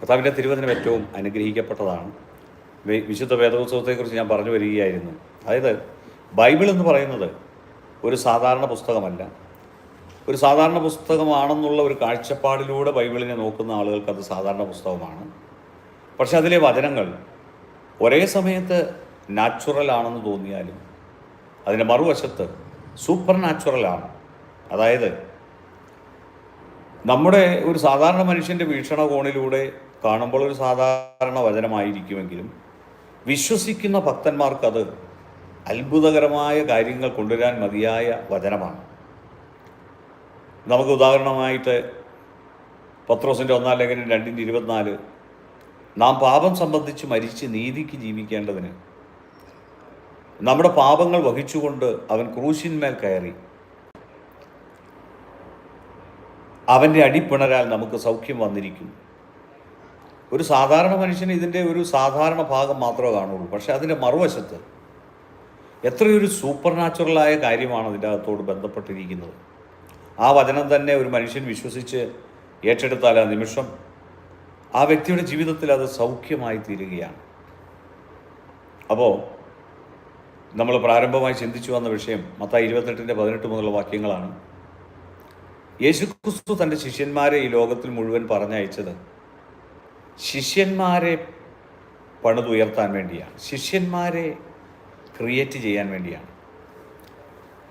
കർത്താവിന്റെ തിരുവചനം ഏറ്റവും അനുഗ്രഹിക്കപ്പെട്ടതാണ്. വിശുദ്ധ വേദോത്സവത്തെക്കുറിച്ച് ഞാൻ പറഞ്ഞു വരികയായിരുന്നു. അതായത് ബൈബിൾ എന്ന് പറയുന്നത് ഒരു സാധാരണ പുസ്തകമല്ല. ഒരു സാധാരണ പുസ്തകമാണെന്നുള്ള ഒരു കാഴ്ചപ്പാടിലൂടെ ബൈബിളിനെ നോക്കുന്ന ആളുകൾക്ക് അത് സാധാരണ പുസ്തകമാണ്. പക്ഷെ അതിലെ വചനങ്ങൾ ഒരേ സമയത്ത് നാച്ചുറൽ ആണെന്ന് തോന്നിയാലും അതിന്റെ മറുവശത്ത് സൂപ്പർ നാച്ചുറലാണ് അതായത് നമ്മുടെ ഒരു സാധാരണ മനുഷ്യന്റെ വീക്ഷണകോണിലൂടെ കാണുമ്പോൾ ഒരു സാധാരണ വചനമായിരിക്കുമെങ്കിലും വിശ്വസിക്കുന്ന ഭക്തന്മാർക്കത് അത്ഭുതകരമായ കാര്യങ്ങൾ കൊണ്ടുവരാൻ മതിയായ വചനമാണ്. നമുക്ക് ഉദാഹരണമായിട്ട് പത്രോസിന്റെ ഒന്നാം ലേഖനം രണ്ടിന്റെ ഇരുപത്തിനാല് നാം പാപം സംബന്ധിച്ച് മരിച്ച് നീതിക്ക് ജീവിക്കേണ്ടതിന് നമ്മുടെ പാപങ്ങൾ വഹിച്ചുകൊണ്ട് അവൻ ക്രൂശിന്മേൽ കയറി. അവന്റെ അടിപ്പിണരാൽ നമുക്ക് സൗഖ്യം വന്നിരിക്കുന്നു ഒരു സാധാരണ മനുഷ്യന് ഇതിന്റെ ഒരു സാധാരണ ഭാഗം മാത്രമേ കാണുള്ളൂ. പക്ഷേ അതിന്റെ മറുവശത്ത് എത്രയൊരു സൂപ്പർ നാച്ചുറലായ കാര്യമാണ് അതിന്റെ അകത്തോട് ബന്ധപ്പെട്ടിരിക്കുന്നത്. ആ വചനം തന്നെ ഒരു മനുഷ്യൻ വിശ്വസിച്ച് ഏറ്റെടുത്താൽ ആ നിമിഷം ആ വ്യക്തിയുടെ ജീവിതത്തിൽ അത് സൗഖ്യമായി തീരുകയാണ്. അപ്പോൾ നമ്മൾ പ്രാരംഭമായി ചിന്തിച്ചു വന്ന വിഷയം മത്തായി ഇരുപത്തെട്ടിന്റെ പതിനെട്ട് മുതലുള്ള വാക്യങ്ങളാണ്. യേശുക്രിസ്തു തന്റെ ശിഷ്യന്മാരെ ഈ ലോകത്തിൽ മുഴുവൻ പറഞ്ഞയച്ചത് ശിഷ്യന്മാരെ പണിതുയർത്താൻ വേണ്ടിയാണ്. ശിഷ്യന്മാരെ ക്രിയേറ്റ് ചെയ്യാൻ വേണ്ടിയാണ്.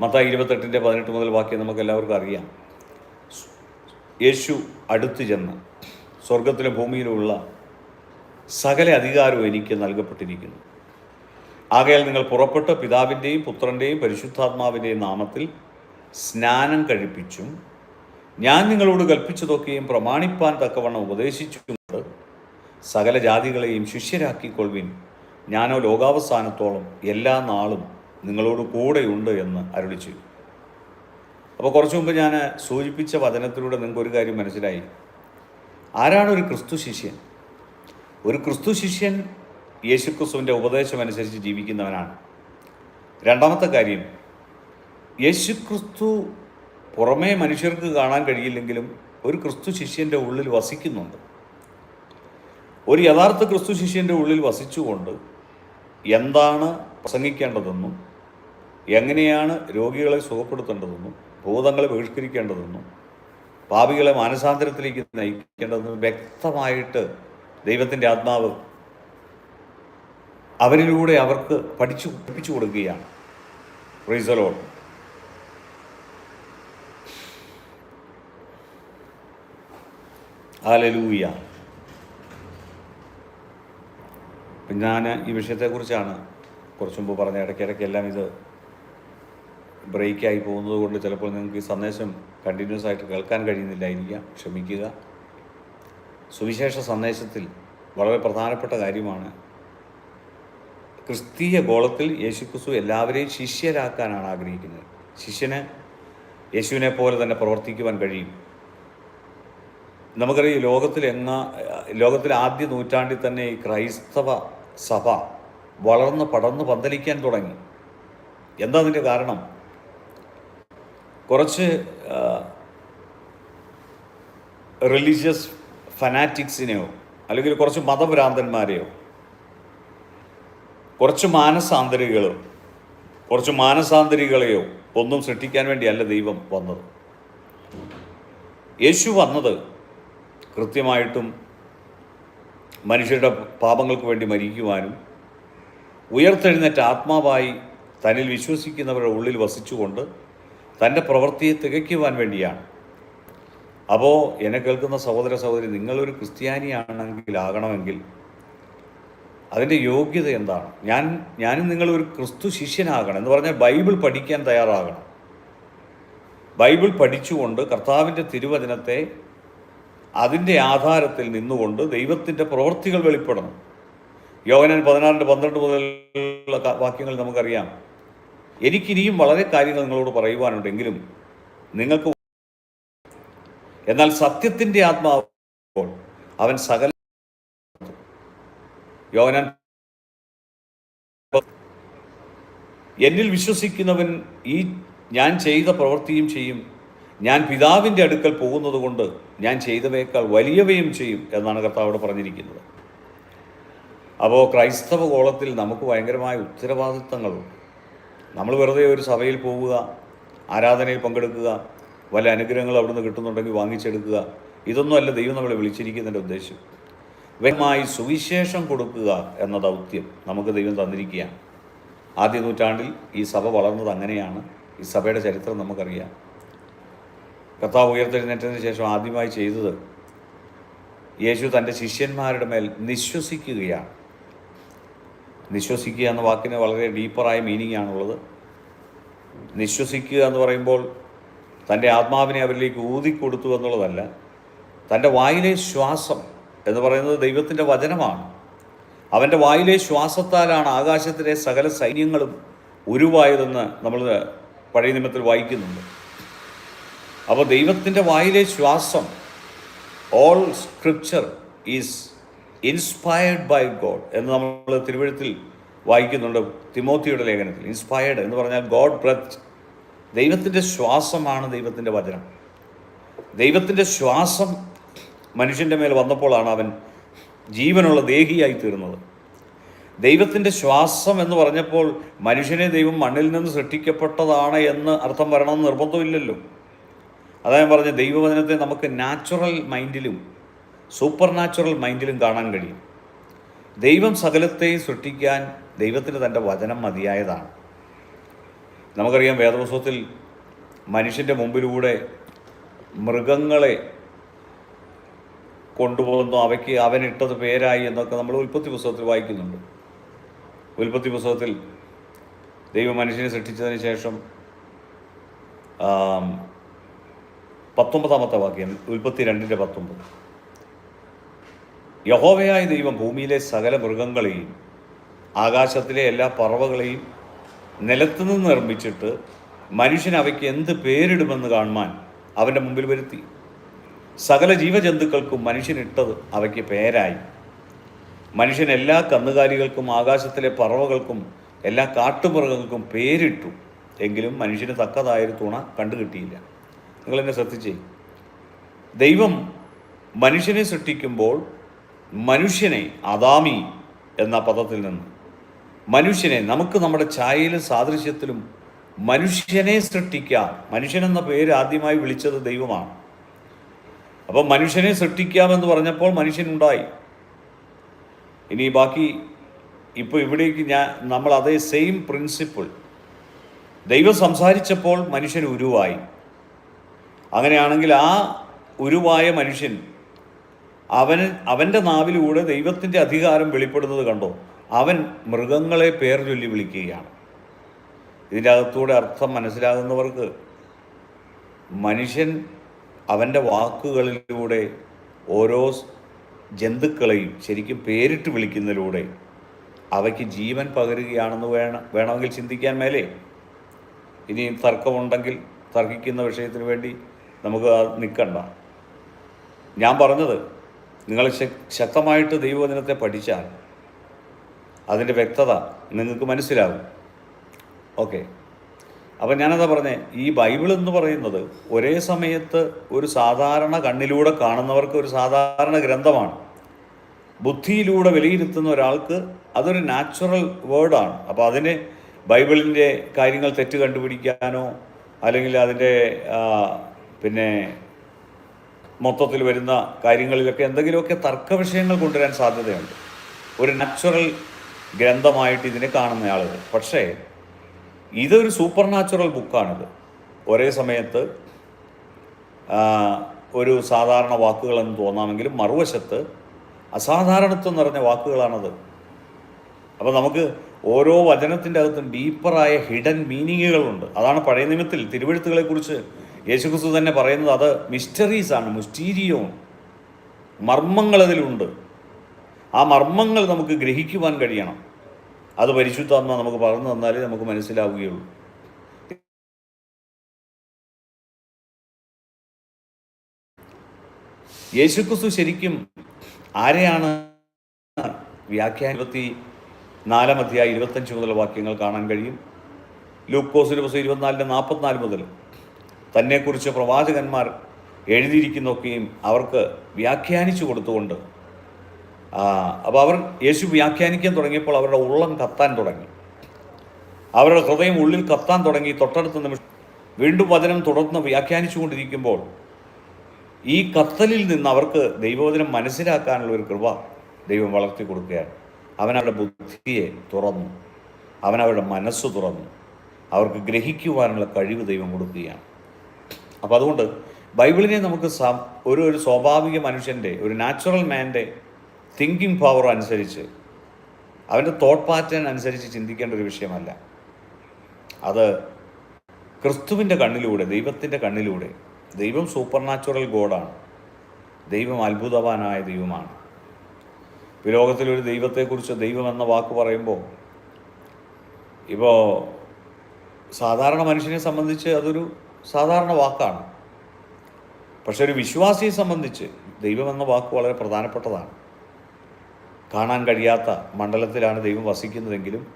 മത്തായി ഇരുപത്തെട്ടിന്റെ പതിനെട്ട് മുതൽ ബാക്കി നമുക്ക് എല്ലാവർക്കും അറിയാം. യേശു അടുത്തു ചെന്ന് സ്വർഗത്തിലും ഭൂമിയിലുമുള്ള സകല അധികാരവും എനിക്ക് നൽകപ്പെട്ടിരിക്കുന്നു. ആകയാൽ നിങ്ങൾ പുറപ്പെട്ട് പിതാവിന്റെയും പുത്രന്റെയും പരിശുദ്ധാത്മാവിന്റെയും നാമത്തിൽ സ്നാനം കഴിപ്പിച്ചും ഞാൻ നിങ്ങളോട് കൽപ്പിച്ചതൊക്കെയും പ്രമാണിപ്പാൻ തക്കവണ്ണം ഉപദേശിച്ചുകൊണ്ട് സകല ജാതികളെയും ശിഷ്യരാക്കിക്കൊള്ളുവിൻ. ഞാനോ ലോകാവസാനത്തോളം എല്ലാ നാളും നിങ്ങളോട് കൂടെയുണ്ട് എന്ന് അരുളി ചെയ്തു അപ്പോൾ കുറച്ചു മുമ്പ് ഞാൻ സൂചിപ്പിച്ച വചനത്തിലൂടെ നിങ്ങൾക്ക് ഒരു കാര്യം മനസ്സിലായി. ആരാണ് ഒരു ക്രിസ്തു ശിഷ്യൻ? ഒരു ക്രിസ്തു ശിഷ്യൻ യേശുക്രിസ്തുവിന്റെ ഉപദേശമനുസരിച്ച് ജീവിക്കുന്നവനാണ്. രണ്ടാമത്തെ കാര്യം യേശുക്രിസ്തു പുറമേ മനുഷ്യർക്ക് കാണാൻ കഴിയില്ലെങ്കിലും ഒരു ക്രിസ്തു ശിഷ്യന്റെ ഉള്ളിൽ വസിക്കുന്നുണ്ട്. ഒരു യഥാർത്ഥ ക്രിസ്തു ശിഷ്യന്റെ ഉള്ളിൽ വസിച്ചുകൊണ്ട് എന്താണ് പ്രസംഗിക്കേണ്ടതെന്നും എങ്ങനെയാണ് രോഗികളെ സുഖപ്പെടുത്തേണ്ടതെന്നും ഭൂതങ്ങളെ ബഹിഷ്കരിക്കേണ്ടതെന്നും പാപികളെ മാനസാന്തരത്തിലേക്ക് നയിക്കേണ്ടതെന്നും വ്യക്തമായിട്ട് ദൈവത്തിന്റെ ആത്മാവ് അവരിലൂടെ അവർക്ക് പഠിച്ചു പഠിപ്പിച്ചു കൊടുക്കുകയാണ്. റീസലോൺ ഹാലലൂയ പിന്നെ ഞാൻ ഈ വിഷയത്തെക്കുറിച്ചാണ് കുറച്ച് മുമ്പ് പറഞ്ഞ ഇടയ്ക്കിടയ്ക്ക് എല്ലാം ഇത് ബ്രേക്കായി പോകുന്നത് കൊണ്ട് ചിലപ്പോൾ നിങ്ങൾക്ക് ഈ സന്ദേശം കണ്ടിന്യൂസ് ആയിട്ട് കേൾക്കാൻ കഴിയുന്നില്ലായിരിക്കാം ക്ഷമിക്കുക. സുവിശേഷ സന്ദേശത്തിൽ വളരെ പ്രധാനപ്പെട്ട കാര്യമാണ് ക്രിസ്തീയ ഗോളത്തിൽ യേശുക്രിസ്തു എല്ലാവരെയും ശിഷ്യരാക്കാനാണ് ആഗ്രഹിക്കുന്നത്. ശിഷ്യന് യേശുവിനെ പോലെ തന്നെ പ്രവർത്തിക്കുവാൻ കഴിയും. നമുക്കറിയാം ലോകത്തിൽ എന്ന ലോകത്തിലെ ആദ്യ നൂറ്റാണ്ടിൽ തന്നെ ഈ ക്രൈസ്തവ സഭ വളർന്ന് പടർന്ന് പന്തലിക്കാൻ തുടങ്ങി. എന്താ അതിന്റെ കാരണം? കുറച്ച് റിലീജിയസ് ഫനാറ്റിക്സിനെയോ അല്ലെങ്കിൽ കുറച്ച് മതഭ്രാന്തന്മാരെയോ കുറച്ച് മാനസാന്തരികളോ കുറച്ച് മാനസാന്തരികളെയോ ഒന്നും സൃഷ്ടിക്കാൻ വേണ്ടിയല്ല ദൈവം വന്നത്. യേശു വന്നത് കൃത്യമായിട്ടും മനുഷ്യരുടെ പാപങ്ങൾക്ക് വേണ്ടി മരിക്കുവാനും ഉയർത്തെഴുന്നേറ്റ ആത്മാവായി തന്നിൽ വിശ്വസിക്കുന്നവരുടെ ഉള്ളിൽ വസിച്ചുകൊണ്ട് തന്റെ പ്രവൃത്തിയെ തികയ്ക്കുവാൻ വേണ്ടിയാണ്. അപ്പോൾ എന്നെ കേൾക്കുന്ന സഹോദര സഹോദരി നിങ്ങളൊരു ക്രിസ്ത്യാനിയാണെങ്കിൽ ആകണമെങ്കിൽ അതിന്റെ യോഗ്യത എന്താണ്? ഞാൻ ഞാനും നിങ്ങളൊരു ക്രിസ്തു ശിഷ്യനാകണം എന്ന് പറഞ്ഞാൽ ബൈബിൾ പഠിക്കാൻ തയ്യാറാകണം. ബൈബിൾ പഠിച്ചുകൊണ്ട് കർത്താവിന്റെ തിരുവചനത്തെ അതിന്റെ ആധാരത്തിൽ നിന്നുകൊണ്ട് ദൈവത്തിന്റെ പ്രവൃത്തികൾ വെളിപ്പെടണം യോഗനൻ പതിനാറിന്റെ പന്ത്രണ്ട് മുതലുള്ള വാക്യങ്ങൾ നമുക്കറിയാം. എനിക്കിനിയും വളരെ കാര്യങ്ങൾ നിങ്ങളോട് പറയുവാനുണ്ടെങ്കിലും നിങ്ങൾക്ക് എന്നാൽ സത്യത്തിന്റെ ആത്മാവ് അവൻ സകല യോഹനൻ എന്നിൽ വിശ്വസിക്കുന്നവൻ ഈ ഞാൻ ചെയ്ത പ്രവൃത്തിയും ചെയ്യും. ഞാൻ പിതാവിന്റെ അടുക്കൽ പോകുന്നത് കൊണ്ട് ഞാൻ ചെയ്തവയേക്കാൾ വലിയവയും ചെയ്യും എന്നാണ് കർത്താവ് പറഞ്ഞിരിക്കുന്നത്. അപ്പോൾ ക്രൈസ്തവ കോളത്തിൽ നമുക്ക് ഭയങ്കരമായ ഉത്തരവാദിത്തങ്ങളുണ്ട്. നമ്മൾ വെറുതെ ഒരു സഭയിൽ പോവുക ആരാധനയിൽ പങ്കെടുക്കുക വല്ല അനുഗ്രഹങ്ങൾ അവിടുന്ന് കിട്ടുന്നുണ്ടെങ്കിൽ വാങ്ങിച്ചെടുക്കുക ഇതൊന്നുമല്ല ദൈവം നമ്മളെ വിളിച്ചിരിക്കുന്നതിന്റെ ഉദ്ദേശം. വ്യക്തമായി സുവിശേഷം കൊടുക്കുക എന്ന ദൗത്യം നമുക്ക് ദൈവം തന്നിരിക്കുകയാണ്. ആദ്യ നൂറ്റാണ്ടിൽ ഈ സഭ വളർന്നത് അങ്ങനെയാണ്. ഈ സഭയുടെ ചരിത്രം നമുക്കറിയാം. കർത്താവ് ഉയർത്തെഴുന്നേറ്റതിന് ശേഷം ആദ്യമായി ചെയ്തത് യേശു തന്റെ ശിഷ്യന്മാരുടെ മേൽ നിശ്വസിക്കുകയാണ്. നിശ്വസിക്കുക എന്ന വാക്കിന് വളരെ ഡീപ്പറായ മീനിങ് ആണുള്ളത് നിശ്വസിക്കുക എന്ന് പറയുമ്പോൾ തന്റെ ആത്മാവിനെ അവരിലേക്ക് ഊതിക്കൊടുത്തു എന്നുള്ളതല്ല തന്റെ വായിലെ ശ്വാസം എന്ന് പറയുന്നത് ദൈവത്തിന്റെ വചനമാണ്. അവന്റെ വായിലെ ശ്വാസത്താലാണ് ആകാശത്തിലെ സകല സൈന്യങ്ങളും ഉരുവായതെന്ന് നമ്മൾ പഴയ നിയമത്തിൽ വായിക്കുന്നുണ്ട്. അപ്പോൾ ദൈവത്തിന്റെ വായിലെ ശ്വാസം all scripture is inspired by God എന്ന് നമ്മൾ തിരുവഴുത്തിൽ വായിക്കുന്നുണ്ട് തിമോത്തിയുടെ ലേഖനത്തിൽ. ഇൻസ്പയർഡ് എന്ന് പറഞ്ഞാൽ ഗോഡ് ബ്രത്ത് ദൈവത്തിന്റെ ശ്വാസമാണ് ദൈവത്തിന്റെ വചനം. ദൈവത്തിന്റെ ശ്വാസം മനുഷ്യന്റെ മേൽ വന്നപ്പോഴാണ് അവൻ ജീവനുള്ള ദേഹിയായി തീർന്നത്. ദൈവത്തിന്റെ ശ്വാസം എന്ന് പറഞ്ഞപ്പോൾ മനുഷ്യനെ ദൈവം മണ്ണിൽ നിന്ന് സൃഷ്ടിക്കപ്പെട്ടതാണ് എന്ന് അർത്ഥം വരണമെന്ന് നിർബന്ധമില്ലല്ലോ. അതാ ഞാൻ പറഞ്ഞ ദൈവവചനത്തെ നമുക്ക് നാച്ചുറൽ മൈൻഡിലും സൂപ്പർ നാച്ചുറൽ മൈൻഡിലും കാണാൻ കഴിയും. ദൈവം സകലത്തെയും സൃഷ്ടിക്കാൻ ദൈവത്തിന് തന്റെ വചനം മതിയായതാണ്. നമുക്കറിയാം വേദപുസ്തകത്തിൽ മനുഷ്യന്റെ മുമ്പിലൂടെ മൃഗങ്ങളെ കൊണ്ടുപോകുന്നു അവയ്ക്ക് അവനിട്ടത് പേരായി എന്നൊക്കെ നമ്മൾ ഉൽപ്പത്തി പുസ്തകത്തിൽ വായിക്കുന്നുണ്ട്. ഉൽപ്പത്തി പുസ്തകത്തിൽ ദൈവം മനുഷ്യനെ സൃഷ്ടിച്ചതിന് ശേഷം പത്തൊമ്പതാമത്തെ വാക്യം ഉൽപ്പത്തി രണ്ടിന്റെ പത്തൊമ്പത്. യഹോവയായ ദൈവം ഭൂമിയിലെ സകല മൃഗങ്ങളെയും ആകാശത്തിലെ എല്ലാ പറവകളെയും നിലത്തുനിന്ന് നിർമ്മിച്ചിട്ട് മനുഷ്യൻ അവയ്ക്ക് എന്ത് പേരിടുമെന്ന് കാണുവാൻ അവന്റെ മുമ്പിൽ വരുത്തി. സകല ജീവജന്തുക്കൾക്കും മനുഷ്യനിട്ടത് അവയ്ക്ക് പേരായി. മനുഷ്യൻ എല്ലാ കന്നുകാലികൾക്കും ആകാശത്തിലെ പറവകൾക്കും എല്ലാ കാട്ടുമൃഗങ്ങൾക്കും പേരിട്ടു. എങ്കിലും മനുഷ്യന് തക്കതായൊരു തുണ കണ്ടുകിട്ടിയില്ല. നിങ്ങൾ എന്നെ ശ്രദ്ധിച്ചേ. ദൈവം മനുഷ്യനെ സൃഷ്ടിക്കുമ്പോൾ മനുഷ്യനെ അദാമി എന്ന പദത്തിൽ നിന്ന് മനുഷ്യനെ നമുക്ക് നമ്മുടെ ഛായയിലും സാദൃശ്യത്തിലും മനുഷ്യനെ സൃഷ്ടിക്കാം. മനുഷ്യൻ എന്ന പേര് ആദ്യമായി വിളിച്ചത് ദൈവമാണ്. അപ്പോൾ മനുഷ്യനെ സൃഷ്ടിക്കാമെന്ന് പറഞ്ഞപ്പോൾ മനുഷ്യനുണ്ടായി ഇനി ബാക്കി ഇപ്പോൾ ഇവിടേക്ക് ഞാൻ നമ്മൾ അതേ സെയിം പ്രിൻസിപ്പിൾ ദൈവം സംസാരിച്ചപ്പോൾ മനുഷ്യൻ ഉരുവായി. അങ്ങനെയാണെങ്കിൽ ആ ഉരുവായ മനുഷ്യൻ അവൻ അവന്റെ നാവിലൂടെ ദൈവത്തിന്റെ അധികാരം വെളിപ്പെടുന്നത് കണ്ടോ? അവൻ മൃഗങ്ങളെ പേർ ചൊല്ലി വിളിക്കുകയാണ്. ഇതിന്റെ അകത്തൂടെ അർത്ഥം മനസ്സിലാകുന്നവർക്ക് മനുഷ്യൻ അവന്റെ വാക്കുകളിലൂടെ ഓരോ ജന്തുക്കളെയും ശരിക്കും പേരിട്ട് വിളിക്കുന്നതിലൂടെ അവയ്ക്ക് ജീവൻ പകരുകയാണെന്ന് വേണം വേണമെങ്കിൽ ചിന്തിക്കാൻ മേലേ. ഇനിയും തർക്കമുണ്ടെങ്കിൽ തർക്കിക്കുന്ന വിഷയത്തിന് വേണ്ടി നമുക്ക് നിൽക്കണ്ട ഞാൻ പറഞ്ഞത് നിങ്ങൾ ശക്തമായിട്ട് ദൈവവചനത്തെ പഠിച്ചാൽ അതിന്റെ വ്യക്തത നിങ്ങൾക്ക് മനസ്സിലാകും ഓക്കെ. അപ്പം ഞാനതാ പറഞ്ഞേ ഈ ബൈബിൾ എന്ന് പറയുന്നത് ഒരേ സമയത്ത് ഒരു സാധാരണ കണ്ണിലൂടെ കാണുന്നവർക്ക് ഒരു സാധാരണ ഗ്രന്ഥമാണ്. ബുദ്ധിയിലൂടെ വിലയിരുത്തുന്ന ഒരാൾക്ക് അതൊരു നാച്ചുറൽ വേർഡാണ്. അപ്പോൾ അതിന് ബൈബിളിന്റെ കാര്യങ്ങൾ തെറ്റ് കണ്ടുപിടിക്കാനോ അല്ലെങ്കിൽ അതിന്റെ പിന്നെ മൊത്തത്തിൽ വരുന്ന കാര്യങ്ങളിലൊക്കെ എന്തെങ്കിലുമൊക്കെ തർക്ക വിഷയങ്ങൾ കൊണ്ടുവരാൻ സാധ്യതയുണ്ട്. ഒരു നാച്ചുറൽ ഗ്രന്ഥമായിട്ട് ഇതിനെ കാണുന്ന ആളുകൾ. പക്ഷേ ഇതൊരു സൂപ്പർ നാച്ചുറൽ ബുക്കാണിത് ഒരേ സമയത്ത് ഒരു സാധാരണ വാക്കുകളെന്ന് തോന്നാമെങ്കിലും മറുവശത്ത് അസാധാരണത്വം നിറഞ്ഞ വാക്കുകളാണത്. അപ്പോൾ നമുക്ക് ഓരോ വചനത്തിന്റെ അകത്തും ഡീപ്പറായ ഹിഡൻ മീനിങ്ങുകളുണ്ട് അതാണ് പഴയ നിയമത്തിൽ തിരുവഴുത്തുകളെക്കുറിച്ച് യേശുക്രിസ്തു തന്നെ പറയുന്നത് അത് മിസ്റ്ററീസ് ആണ് മിസ്റ്റീരിയോ മർമ്മങ്ങൾ അതിലുണ്ട് ആ മർമ്മങ്ങൾ നമുക്ക് ഗ്രഹിക്കുവാൻ കഴിയണം. അത് പരിശുദ്ധാത്മ നമുക്ക് പറഞ്ഞു തന്നാലേ നമുക്ക് മനസ്സിലാവുകയുള്ളൂ. യേശുക്രിസ്തു ശരിക്കും ആരെയാണ്? വ്യാഖ്യാന ഇരുപത്തി നാലാം അധ്യായം ഇരുപത്തഞ്ച് മുതൽ വാക്യങ്ങൾ കാണാൻ കഴിയും. ലൂക്കോസ് ഇരുപത് ഇരുപത്തിനാലിന്റെ നാൽപ്പത്തിനാല് മുതൽ. തന്നെക്കുറിച്ച് പ്രവാചകന്മാർ എഴുതിയിരിക്കുന്നൊക്കെയും അവർക്ക് വ്യാഖ്യാനിച്ചു കൊടുത്തുകൊണ്ട് അപ്പോൾ അവർ യേശു വ്യാഖ്യാനിക്കാൻ തുടങ്ങിയപ്പോൾ അവരുടെ ഉള്ളം കത്താൻ തുടങ്ങി. അവരുടെ ഹൃദയം ഉള്ളിൽ കത്താൻ തുടങ്ങി. തൊട്ടടുത്ത നിമിഷം വീണ്ടും വചനം തുടർന്ന് വ്യാഖ്യാനിച്ചു കൊണ്ടിരിക്കുമ്പോൾ ഈ കത്തലിൽ നിന്ന് അവർക്ക് ദൈവവചനം മനസ്സിലാക്കാനുള്ള ഒരു കൃപ ദൈവം വളർത്തി കൊടുക്കുകയാണ്. അവൻ അവരുടെ ബുദ്ധിയെ തുറന്നു. അവൻ അവരുടെ മനസ്സ് തുറന്നു. അവർക്ക് ഗ്രഹിക്കുവാനുള്ള കഴിവ് ദൈവം കൊടുക്കുകയാണ്. അപ്പോൾ അതുകൊണ്ട് ബൈബിളിനെ നമുക്ക് ഒരു ഒരു സ്വാഭാവിക മനുഷ്യന്റെ ഒരു നാച്ചുറൽ മാന്റെ തിങ്കിങ് പവർ അനുസരിച്ച് അവന്റെ തോട്ട് പാറ്റേൺ അനുസരിച്ച് ചിന്തിക്കേണ്ട ഒരു വിഷയമല്ല. അത് ക്രിസ്തുവിന്റെ കണ്ണിലൂടെ ദൈവത്തിന്റെ കണ്ണിലൂടെ ദൈവം സൂപ്പർ നാച്ചുറൽ ഗോഡാണ് ദൈവം അത്ഭുതവാനായ ദൈവമാണ്. ഈ ലോകത്തിലൊരു ദൈവത്തെക്കുറിച്ച് ദൈവം എന്ന വാക്ക് പറയുമ്പോൾ ഇപ്പോൾ സാധാരണ മനുഷ്യനെ സംബന്ധിച്ച് അതൊരു സാധാരണ വാക്കാണ്. പക്ഷെ ഒരു വിശ്വാസിയെ സംബന്ധിച്ച് ദൈവം എന്ന വാക്ക് വളരെ പ്രധാനപ്പെട്ടതാണ്. കാണാൻ കഴിയാത്ത മണ്ഡലത്തിലാണ് ദൈവം വസിക്കുന്നതെങ്കിലും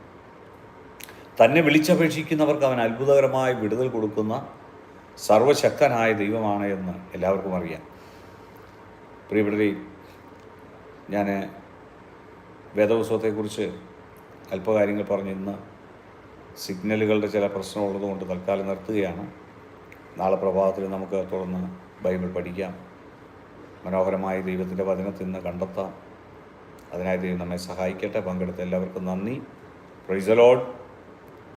തന്നെ വിളിച്ചപേക്ഷിക്കുന്നവർക്ക് അവൻ അത്ഭുതകരമായ വിടുതൽ കൊടുക്കുന്ന സർവശക്തനായ ദൈവമാണ് എന്ന് എല്ലാവർക്കും അറിയാം. പ്രിയപ്പെട്ടവരെ ഞാൻ വേദപുസ്തകത്തെക്കുറിച്ച് അല്പകാര്യങ്ങൾ പറഞ്ഞിരുന്ന സിഗ്നലുകളുടെ ചില പ്രശ്നമുള്ളതുകൊണ്ട് തൽക്കാലം നിർത്തുകയാണ്. നാളെ പ്രഭാതത്തിൽ നമുക്ക് തുടർന്ന് ബൈബിൾ പഠിക്കാം. മനോഹരമായ ദൈവത്തിന്റെ വചനത്തിൽ നിന്ന് കണ്ടെത്താം. അതിനായി ദൈവം നമ്മെ സഹായിക്കട്ടെ. പങ്കെടുത്ത എല്ലാവർക്കും നന്ദി. Price load